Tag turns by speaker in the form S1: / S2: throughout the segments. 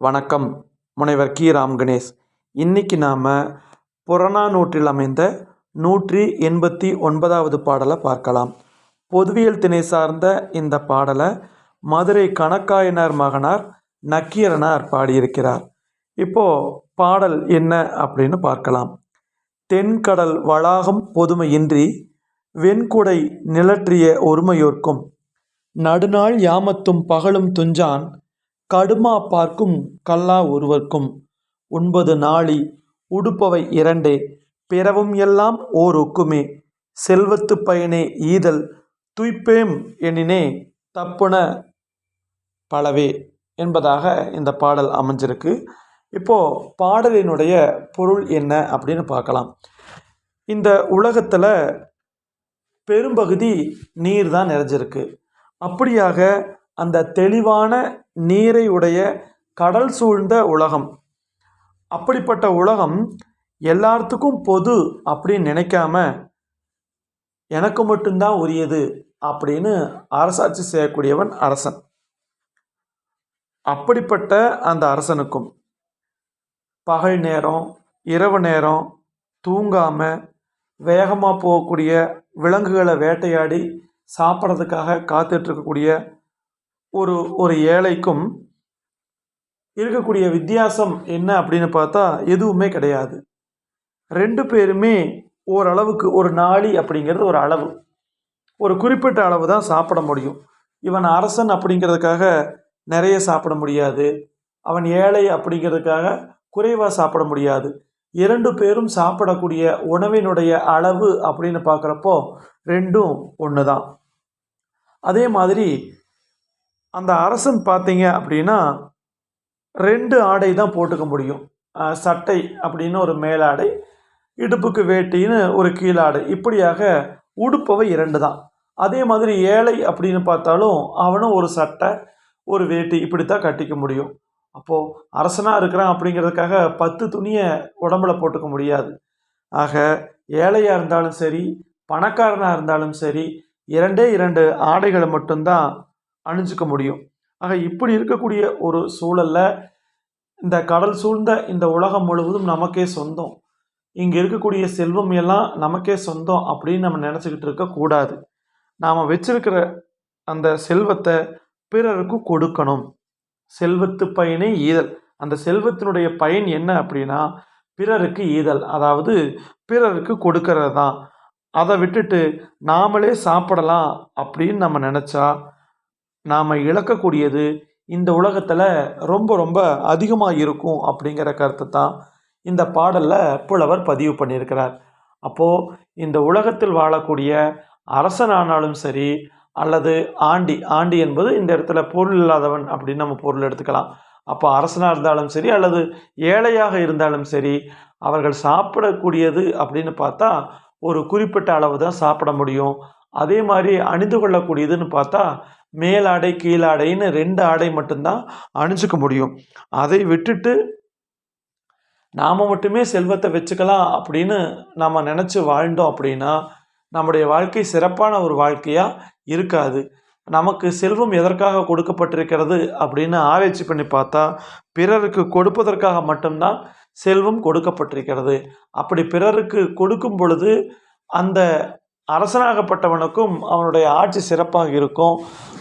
S1: வணக்கம் முனைவர் கி. ராம் கணேஷ். இன்னைக்கு நாம் புறநானூற்றில் அமைந்த நூற்றி எண்பத்தி ஒன்பதாவது பாடலை பார்க்கலாம். பொதுவியல் திணை சார்ந்த இந்த பாடலை மதுரை கணக்காயனார் மகனார் நக்கீரனார் பாடியிருக்கிறார். இப்போது பாடல் என்ன அப்படின்னு பார்க்கலாம். தென்கடல் வளாகம் பொதுமையின்றி வெண்குடை நிலற்றிய ஒருமையோர்க்கும் நடுநாள் யாமத்தும் பகலும் துஞ்சான் கடுமா பார்க்கும் கல்லா ஒருவர்க்கும். ஒன்பது நாளி உடுப்பவை இரண்டே பிறவும் எல்லாம் ஓர் ஒக்குமே செல்வத்து பயனே ஈதல் துய்ப்பேம் எனினே தப்புன பலவே என்பதாக இந்த பாடல் அமைஞ்சிருக்கு. இப்போது பாடலினுடைய பொருள் என்ன அப்படின்னு பார்க்கலாம். இந்த உலகத்தில் பெரும்பகுதி நீர் தான் நிறைஞ்சிருக்கு. அப்படியாக அந்த தெளிவான நீரை உடைய கடல் சூழ்ந்த உலகம். அப்படிப்பட்ட உலகம் எல்லாத்துக்கும் பொது அப்படின்னு நினைக்காம எனக்கு மட்டும்தான் உரியது அப்படின்னு அரசாட்சி செய்யக்கூடியவன் அரசன். அப்படிப்பட்ட அந்த அரசனுக்கும் பகல் நேரம் இரவு நேரம் தூங்காமல் வேகமாக போகக்கூடிய விலங்குகளை வேட்டையாடி சாப்பிட்றதுக்காக காத்துட்ருக்கக்கூடிய ஒரு ஒரு ஏழைக்கும் இருக்கக்கூடிய வித்தியாசம் என்ன அப்படின்னு பார்த்தா எதுவுமே கிடையாது. ரெண்டு பேருமே ஓரளவுக்கு ஒரு நாளி அப்படிங்கிறது ஒரு அளவு. ஒரு குறிப்பிட்ட அளவு தான் சாப்பிட முடியும். இவன் அரசன் அப்படிங்கிறதுக்காக நிறைய சாப்பிட முடியாது. அவன் ஏழை அப்படிங்கிறதுக்காக குறைவாக சாப்பிட முடியாது. இரண்டு பேரும் சாப்பிடக்கூடிய உணவினுடைய அளவு அப்படின்னு பார்க்குறப்போ ரெண்டும் ஒன்று தான் அதே மாதிரி அந்த அரசன் பார்த்தீங்க அப்படின்னா ரெண்டு ஆடை தான் போட்டுக்க முடியும். சட்டை அப்படின்னு ஒரு மேலாடை இடுப்புக்கு வேட்டின்னு ஒரு கீழாடை. இப்படியாக உடுப்பவை இரண்டு தான். அதே மாதிரி ஏழை அப்படின்னு பார்த்தாலும் அவனும் ஒரு சட்டை ஒரு வேட்டி இப்படி தான் கட்டிக்க முடியும். அப்போது அரசனாக இருக்கிறான் அப்படிங்கிறதுக்காக பத்து துணியை உடம்புல போட்டுக்க முடியாது. ஆக ஏழையாக இருந்தாலும் சரி பணக்காரனாக இருந்தாலும் சரி இரண்டே இரண்டு ஆடைகளை மட்டும்தான் அணிஞ்சிக்க முடியும். ஆக இப்படி இருக்கக்கூடிய ஒரு சூழலில் இந்த கடல் சூழ்ந்த இந்த உலகம் முழுவதும் நமக்கே சொந்தம். இங்கே இருக்கக்கூடிய செல்வம் எல்லாம் நமக்கே சொந்தம் அப்படின்னு நம்ம நினச்சிக்கிட்டு இருக்கக்கூடாது நாம் வச்சிருக்கிற அந்த செல்வத்தை பிறருக்கு கொடுக்கணும். செல்வத்து பயனே ஈதல். அந்த செல்வத்தினுடைய பயன் என்ன அப்படின்னா பிறருக்கு ஈதல். அதாவது பிறருக்கு கொடுக்கறது தான் அதை விட்டுட்டு நாமளே சாப்பிடலாம் அப்படின்னு நம்ம நினச்சா நாம் இழக்கக்கூடியது இந்த உலகத்தில் ரொம்ப ரொம்ப அதிகமாக இருக்கும் அப்படிங்கிற கருத்தை தான் இந்த பாடலில் புலவர் பதிவு பண்ணியிருக்கிறார். அப்போது இந்த உலகத்தில் வாழக்கூடிய அரசனானாலும் சரி அல்லது ஆண்டி ஆண்டி என்பது இந்த இடத்துல பொருள் இல்லாதவன் அப்படின்னு நம்ம பொருள் எடுத்துக்கலாம். அப்போ அரசனாக இருந்தாலும் சரி அல்லது ஏழையாக இருந்தாலும் சரி அவர்கள் சாப்பிடக்கூடியது அப்படின்னு பார்த்தா ஒரு குறிப்பிட்ட அளவு தான் சாப்பிட முடியும். அதே மாதிரி அணிந்து கொள்ளக்கூடியதுன்னு பார்த்தா மேலாடை கீழாடைன்னு ரெண்டு ஆடை மட்டும்தான் அணிஞ்சிக்க முடியும். அதை விட்டுட்டு நாம் மட்டுமே செல்வத்தை வச்சுக்கலாம் அப்படின்னு நம்ம நினச்சி வாழ்ந்தோம் அப்படின்னா நம்முடைய வாழ்க்கை சிறப்பான ஒரு வாழ்க்கையாக இருக்காது. நமக்கு செல்வம் எதற்காக கொடுக்கப்பட்டிருக்கிறது அப்படின்னு ஆராய்ச்சி பண்ணி பார்த்தா பிறருக்கு கொடுப்பதற்காக மட்டும்தான் செல்வம் கொடுக்கப்பட்டிருக்கிறது. அப்படி பிறருக்கு கொடுக்கும் பொழுது அந்த அரசனாகப்பட்டவனுக்கும் அவனுடைய ஆட்சி சிறப்பாக இருக்கும்.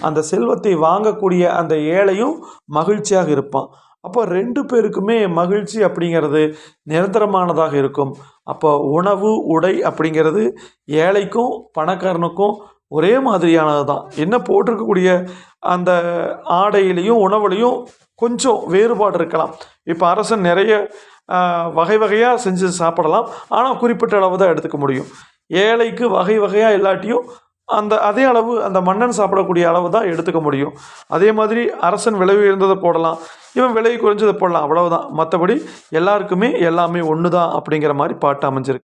S1: அந்த செல்வத்தை வாங்கக்கூடிய அந்த ஏழையும் மகிழ்ச்சியாக இருப்பான். அப்போ ரெண்டு பேருக்குமே மகிழ்ச்சி அப்படிங்கிறது நிரந்தரமானதாக இருக்கும். அப்போ உணவு உடை அப்படிங்கிறது ஏழைக்கும் பணக்காரனுக்கும் ஒரே மாதிரியானது தான். என்ன போட்டிருக்கக்கூடிய அந்த ஆடையிலையும் உணவுலையும் கொஞ்சம் வேறுபாடு இருக்கலாம். இப்போ அரசன் நிறைய வகை வகையாக செஞ்சு சாப்பிடலாம். ஆனால் குறிப்பிட்ட அளவு தான் எடுத்துக்க முடியும். ஏழைக்கு வகை வகையாக இல்லாட்டியும் அந்த அதே அளவு அந்த மன்னன் சாப்பிடக்கூடிய அளவு தான் எடுத்துக்க முடியும். அதே மாதிரி அரசன் விலை உயர்ந்ததை போடலாம். இவன் விலை குறைஞ்சதை போடலாம். அவ்வளவுதான். மற்றபடி எல்லாருக்குமே எல்லாமே ஒன்று தான் அப்படிங்கிற மாதிரி பாட்டு அமைஞ்சிருக்கு.